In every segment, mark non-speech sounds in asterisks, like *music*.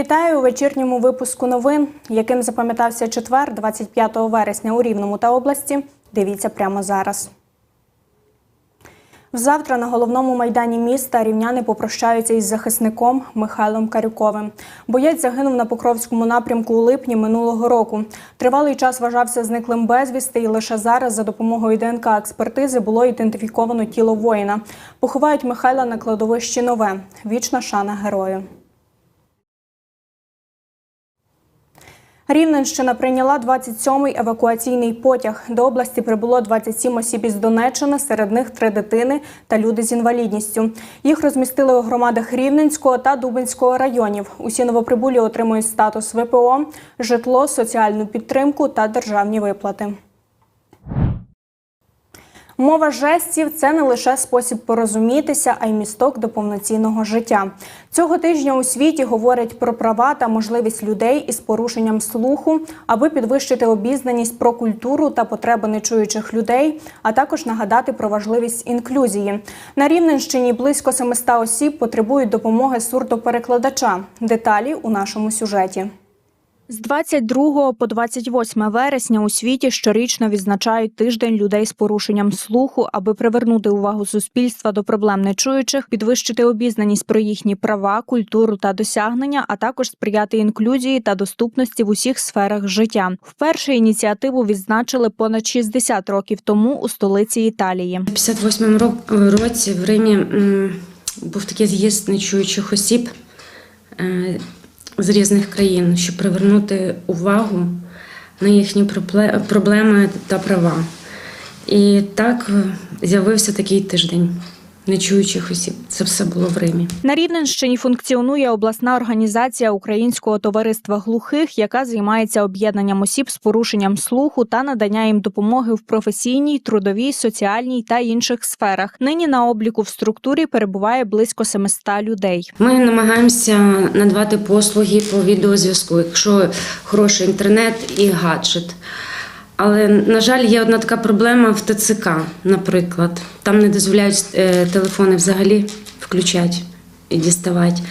Вітаю у вечірньому випуску новин, яким запам'ятався четвер, 25 вересня у Рівному та області. Дивіться прямо зараз. Завтра на головному майдані міста рівняни попрощаються із захисником Михайлом Карюковим. Боєць загинув на Покровському напрямку у липні минулого року. Тривалий час вважався зниклим безвісти, і лише зараз за допомогою ДНК експертизи було ідентифіковано тіло воїна. Поховають Михайла на кладовищі нове. Вічна шана герою. Рівненщина прийняла 27-й евакуаційний потяг. До області прибуло 27 осіб із Донеччини, серед них три дитини та люди з інвалідністю. Їх розмістили у громадах Рівненського та Дубинського районів. Усі новоприбулі отримують статус ВПО, житло, соціальну підтримку та державні виплати. Мова жестів це не лише спосіб порозумітися, а й місток до повноцінного життя. Цього тижня у світі говорять про права та можливість людей із порушенням слуху, аби підвищити обізнаність про культуру та потреби нечуючих людей, а також нагадати про важливість інклюзії. На Рівненщині близько 700 осіб потребують допомоги сурдоперекладача. Деталі у нашому сюжеті. З 22 по 28 вересня у світі щорічно відзначають тиждень людей з порушенням слуху, аби привернути увагу суспільства до проблем нечуючих, підвищити обізнаність про їхні права, культуру та досягнення, а також сприяти інклюзії та доступності в усіх сферах життя. Вперше ініціативу відзначили понад 60 років тому у столиці Італії. У 58 році в Римі був такий з'їзд нечуючих осіб е, з різних країн, щоб привернути увагу на їхні проблеми та права. І так е, з'явився такий тиждень нечуючих осіб. Це все було в Римі. На Рівненщині функціонує обласна організація Українського товариства глухих, яка займається об'єднанням осіб з порушенням слуху та надання їм допомоги в професійній, трудовій, соціальній та інших сферах. Нині на обліку в структурі перебуває близько 700 людей. Ми намагаємося надавати послуги по відеозв'язку, якщо хороший інтернет і гаджет. Але, на жаль, є одна така проблема в ТЦК, наприклад. Там не дозволяють е, телефони взагалі включати і діставати,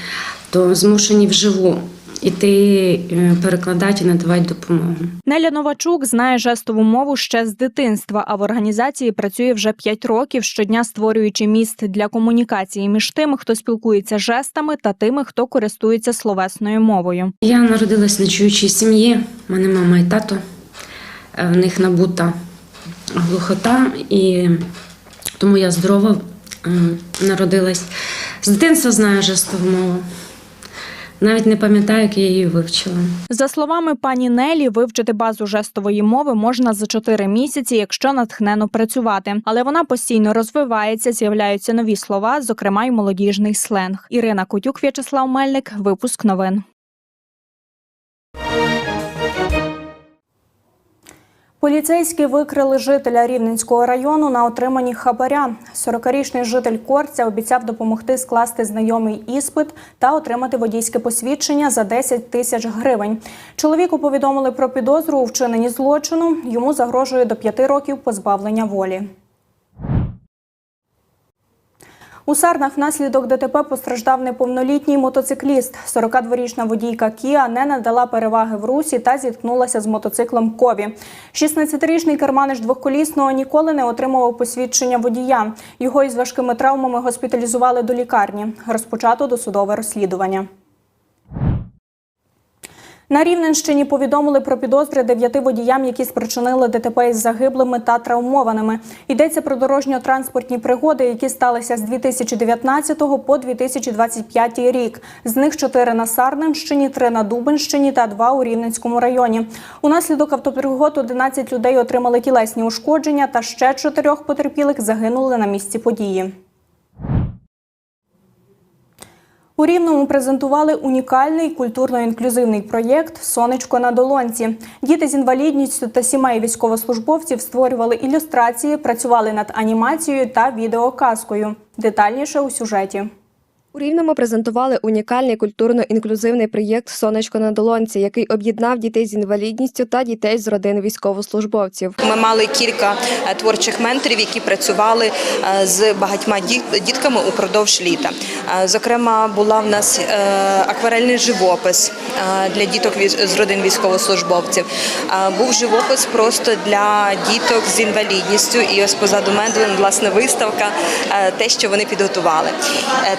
то змушені вживу іти е, перекладати і надавати допомогу. Неля Новачук знає жестову мову ще з дитинства, а в організації працює вже 5 років, щодня створюючи міст для комунікації між тими, хто спілкується жестами, та тими, хто користується словесною мовою. Я народилась в нечуючій сім'ї, мене мама і тато. Е, В них набута глухота, і тому я здорова е, народилась. З дитинства знаю жестову мову. Навіть не пам'ятаю, як я її вивчила. За словами пані Нелі, вивчити базу жестової мови можна за 4 місяці, якщо натхнено працювати. Але вона постійно розвивається, з'являються нові слова, зокрема й молодіжний сленг. Ірина Котюк, В'ячеслав Мельник. Випуск новин. Поліцейські викрили жителя Рівненського району на отриманні хабаря. 40-річний житель Корця обіцяв допомогти скласти знайомий іспит та отримати водійське посвідчення за 10 тисяч гривень. Чоловіку повідомили про підозру у вчиненні злочину. Йому загрожує до 5 років позбавлення волі. У Сарнах внаслідок ДТП постраждав неповнолітній мотоцикліст. 42-річна водійка Кіа не надала переваги в русі та зіткнулася з мотоциклом Кові. 16-річний керманиш двохколісного ніколи не отримував посвідчення водія. Його із важкими травмами госпіталізували до лікарні. Розпочато досудове розслідування. На Рівненщині повідомили про підозри дев'яти водіям, які спричинили ДТП із загиблими та травмованими. Йдеться про дорожньо-транспортні пригоди, які сталися з 2019 по 2025 рік. З них чотири на Сарненщині, три на Дубенщині та два у Рівненському районі. Унаслідок автопригод 11 людей отримали тілесні ушкодження, та ще чотирьох потерпілих загинули на місці події. У Рівному презентували унікальний культурно-інклюзивний проєкт Сонечко на долонці. Діти з інвалідністю та сімей військовослужбовців створювали ілюстрації, працювали над анімацією та відеоказкою. Детальніше у сюжеті. Рівному презентували унікальний культурно-інклюзивний проєкт Сонечко на долонці, який об'єднав дітей з інвалідністю та дітей з родин військовослужбовців. Ми мали кілька е, творчих менторів, які працювали е, з багатьма дітками упродовж літа. Е, Зокрема, була в нас акварельний живопис для діток з родин військовослужбовців. Був живопис просто для діток з інвалідністю. І ось позаду мене власне виставка, те, що вони підготували.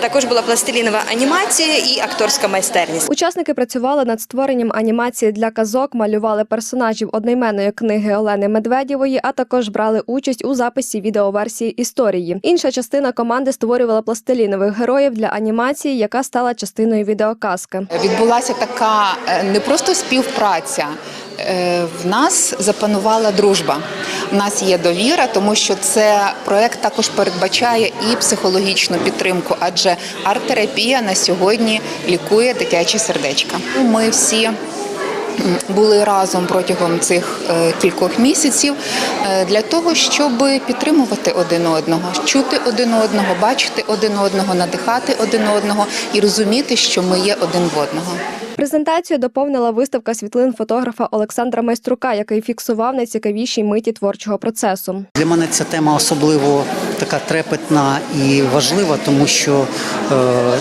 Також була пластилінова анімація і акторська майстерність. Учасники працювали над створенням анімації для казок, малювали персонажів одноіменної книги Олени Медведєвої, а також брали участь у записі відеоверсії історії. Інша частина команди створювала пластилінових героїв для анімації, яка стала частиною відеоказки. Відбулася така е, не просто співпраця. е, В нас запанувала дружба. У нас є довіра, тому що це проект також передбачає і психологічну підтримку, адже арт-терапія на сьогодні лікує дитячі сердечка. Ми всі були разом протягом цих е, кількох місяців е, для того, щоб підтримувати один одного, чути один одного, бачити один одного, надихати один одного і розуміти, що ми є один в одного. Презентацію доповнила виставка світлин фотографа Олександра Майструка, який фіксував найцікавіші миті творчого процесу. Для мене ця тема особливо така трепетна і важлива, тому що е,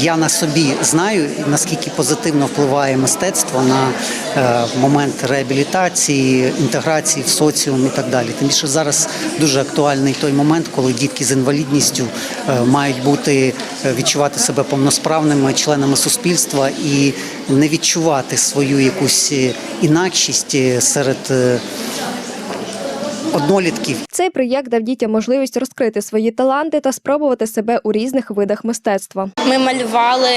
я на собі знаю, наскільки позитивно впливає мистецтво на е, момент реабілітації, інтеграції в соціум і так далі. Тим більше зараз дуже актуальний той момент, коли дітки з інвалідністю е, мають бути е, відчувати себе повносправними членами суспільства і не відчувати свою якусь інакшість серед. Однолітків Цей проєкт дав дітям можливість розкрити свої таланти та спробувати себе у різних видах мистецтва. Ми малювали,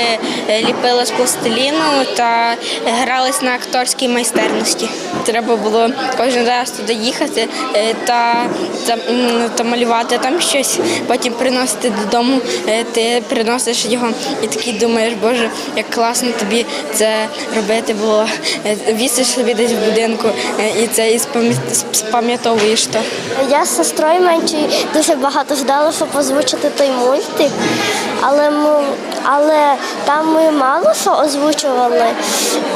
е, ліпили з пластиліну та грались на акторській майстерності. Треба було кожен раз туди їхати е, та, та, та малювати там щось, потім приносити додому. Е, Ти приносиш його і такий думаєш, боже, як класно тобі це робити було. Вісиш собі десь в будинку і це і спам'ятовуєш то. Я з сестрою меншою дуже багато ждала, щоб озвучити той мультик, але ми, але там ми мало що озвучували.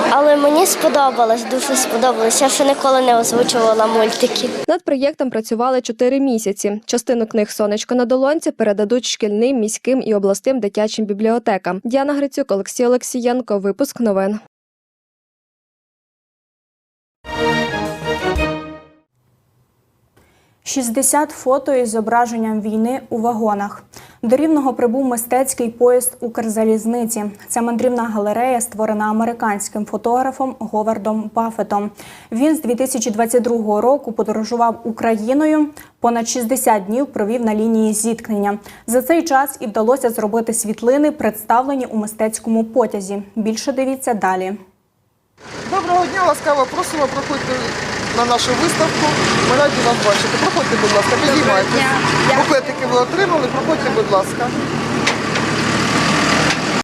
Але мені сподобалось, дуже сподобалось. Я ще ніколи не озвучувала мультики. Над проєктом працювали чотири місяці. Частину книг Сонечко на долонці передадуть шкільним, міським і обласним дитячим бібліотекам. Діана Грицюк, Олексій Олексієнко. Випуск новин. – 60 фото із зображенням війни у вагонах. До Рівного прибув мистецький поїзд Укрзалізниці. Це мандрівна галерея, створена американським фотографом Говардом Баффетом. Він з 2022 року подорожував Україною. Понад 60 днів провів на лінії зіткнення. За цей час і вдалося зробити світлини, представлені у мистецькому потязі. Більше дивіться далі. Доброго дня, ласкаво просимо, проходьте на нашу виставку. Ми раді вас бачити. Проходьте, будь ласка, підіймайтесь. Буклетики ви отримали, проходьте, будь ласка.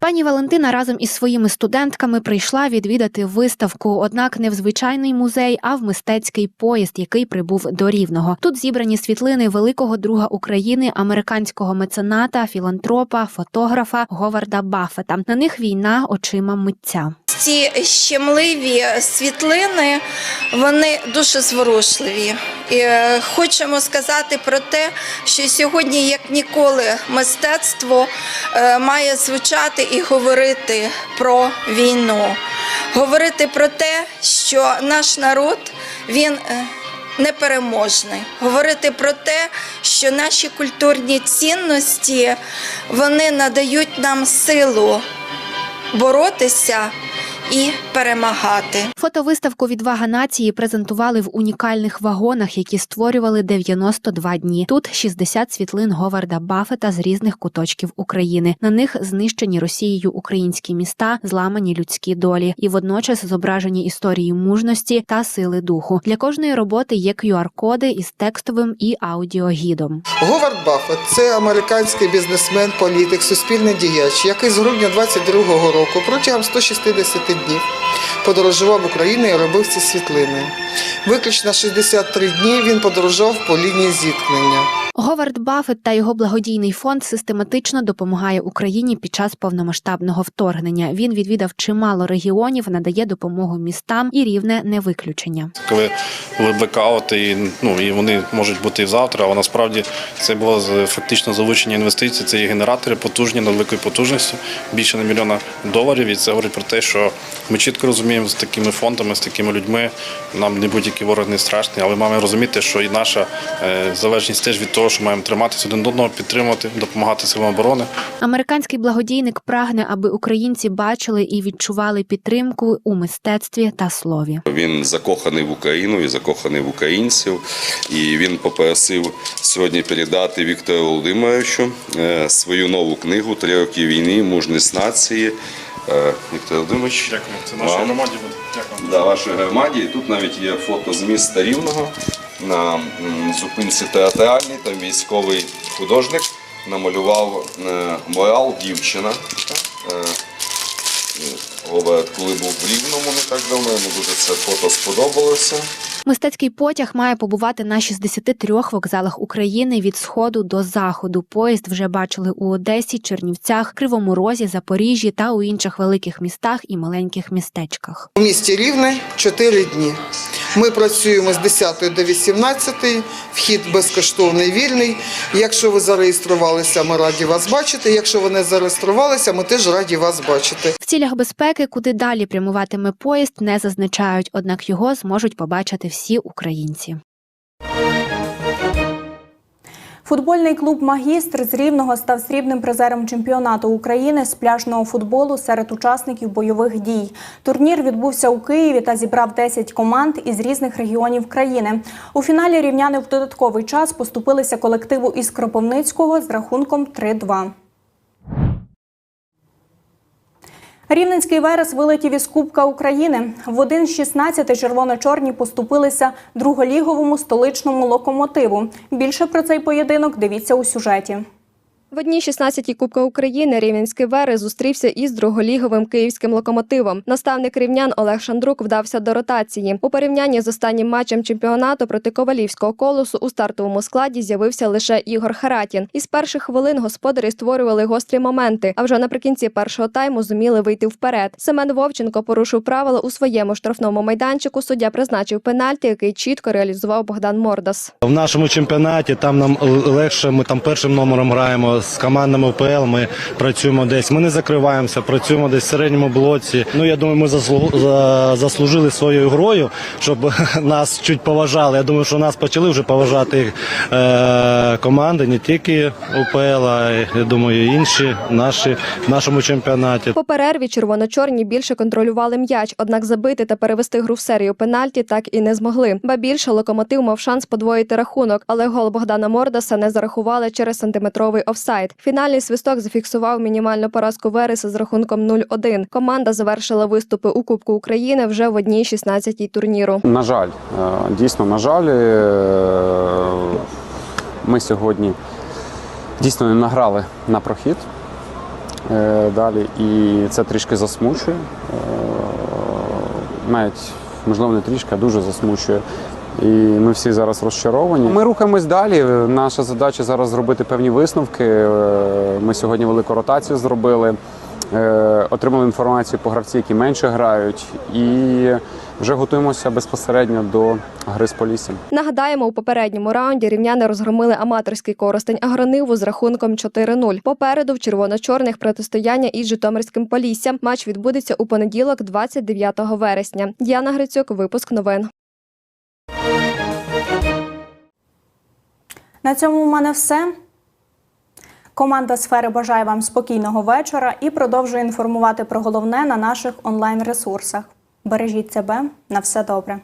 Пані Валентина разом із своїми студентками прийшла відвідати виставку, однак не в звичайний музей, а в мистецький поїзд, який прибув до Рівного. Тут зібрані світлини великого друга України, американського мецената, філантропа, фотографа Говарда Баффета. На них війна очима митця. Ці щемливі світлини вони дуже зворушливі. І е, хочемо сказати про те, що сьогодні, як ніколи, мистецтво е, має звучати і говорити про війну, говорити про те, що наш народ він. е, Непереможний говорити про те, що наші культурні цінності вони надають нам силу боротися і перемагати. Фотовиставку Відвага нації презентували в унікальних вагонах, які створювали 92 дні. Тут 60 світлин Говарда Баффета з різних куточків України. На них знищені Росією українські міста, зламані людські долі, і водночас зображені історії мужності та сили духу. Для кожної роботи є QR-коди із текстовим і аудіогідом. Говард Баффет – це американський бізнесмен, політик, суспільний діяч, який з грудня 22-го року протягом 160 днів подорожував Україною і робив ці світлини. Виключно 63 дні він подорожував по лінії зіткнення. Говард Баффет та його благодійний фонд систематично допомагає Україні під час повномасштабного вторгнення. Він відвідав чимало регіонів, надає допомогу містам і рівне не виключення. коли були блекаути, ну, і вони можуть бути і завтра, але насправді це було фактично залучення інвестицій. Це є генератори потужні на великої потужності, більше на мільйона доларів. І це говорить про те, що ми чітко розуміємо з такими фондами, з такими людьми, нам не будь-який ворог не страшний, але маємо розуміти, що і наша е, залежність теж від того, що маємо триматися один до одного, підтримувати, допомагати силам оборони. Американський благодійник прагне, аби українці бачили і відчували підтримку у мистецтві та слові. Він закоханий в Україну і закоханий в українців. І він попросив сьогодні передати Віктору Володимировичу е, свою нову книгу Три роки війни, мужність нації. Е, Віктор Володимирович, Дякую. Це нашій громаді буде. Дякую. Да, вашій громаді. Тут навіть є фото з міста Рівного на зупинці театральній. Там військовий художник намалював е, морал дівчина. Роберт, коли був в Рівному не так давно, йому дуже це фото сподобалося. Мистецький потяг має побувати на 63 вокзалах України від сходу до заходу. Поїзд вже бачили у Одесі, Чернівцях, Кривому Розі, Запоріжжі та у інших великих містах і маленьких містечках. У місті Рівне 4 дні. Ми працюємо з 10 до 18, вхід безкоштовний, вільний. Якщо ви зареєструвалися, ми раді вас бачити. Якщо ви не зареєструвалися, ми теж раді вас бачити. В цілях безпеки, куди далі прямуватиме поїзд, не зазначають, однак його зможуть побачити всі українці. Футбольний клуб Магістр з Рівного став срібним призером чемпіонату України з пляжного футболу серед учасників бойових дій. Турнір відбувся у Києві та зібрав 10 команд із різних регіонів країни. У фіналі рівняни в додатковий час поступилися колективу із Кропивницького з рахунком 3-2. Рівненський верес вилетів із Кубка України. В один з 16 червоно-чорні поступилися друголіговому столичному локомотиву. Більше про цей поєдинок дивіться у сюжеті. В одній 16-й Кубка України Рівненський Верес зустрівся із друголіговим київським локомотивом. Наставник рівнян Олег Шандрук вдався до ротації. У порівнянні з останнім матчем чемпіонату проти Ковалівського колосу у стартовому складі з'явився лише Ігор Харатін. Із перших хвилин господарі створювали гострі моменти, а вже наприкінці першого тайму зуміли вийти вперед. Семен Вовченко порушив правила у своєму штрафному майданчику. Суддя призначив пенальті, який чітко реалізував Богдан Мордас. В нашому чемпіонаті там нам легше. Ми там першим номером граємо з командами УПЛ. Ми працюємо десь. Ми не закриваємося, працюємо десь в середньому блоці. Ну я думаю, ми заслу- заслужили своєю грою, щоб *laughs* нас чуть поважали. Я думаю, що нас почали вже поважати е, команди, не тільки УПЛ, а я думаю, інші наші в нашому чемпіонаті. По перерві червоно-чорні більше контролювали м'яч, однак забити та перевести гру в серію пенальті так і не змогли. Ба більше локомотив мав шанс подвоїти рахунок, але гол Богдана Мордаса не зарахували через сантиметровий офсайд. Фінальний свисток зафіксував мінімальну поразку Вереса з рахунком 0-1. Команда завершила виступи у Кубку України вже в одній 16-й турніру. На жаль, е, дійсно, на жаль, е, ми сьогодні дійсно не награли на прохід е, далі, і це трішки засмучує. Навіть, можливо, не трішки, а дуже засмучує. І ми всі зараз розчаровані. Ми рухаємось далі. Наша задача зараз зробити певні висновки. Е, Ми сьогодні велику ротацію зробили. Е, Отримали інформацію по гравці, які менше грають, і вже готуємося безпосередньо до гри з Поліссям. Нагадаємо, у попередньому раунді рівняни розгромили аматорський коростень Агрониву з рахунком 4-0. Попереду в червоно-чорних протистояння із Житомирським Поліссям. Матч відбудеться у понеділок, 29 вересня. Діана Грицюк, випуск новин. На цьому у мене все. Команда сфери бажає вам спокійного вечора і продовжує інформувати про головне на наших онлайн ресурсах. Бережіть себе на все добре.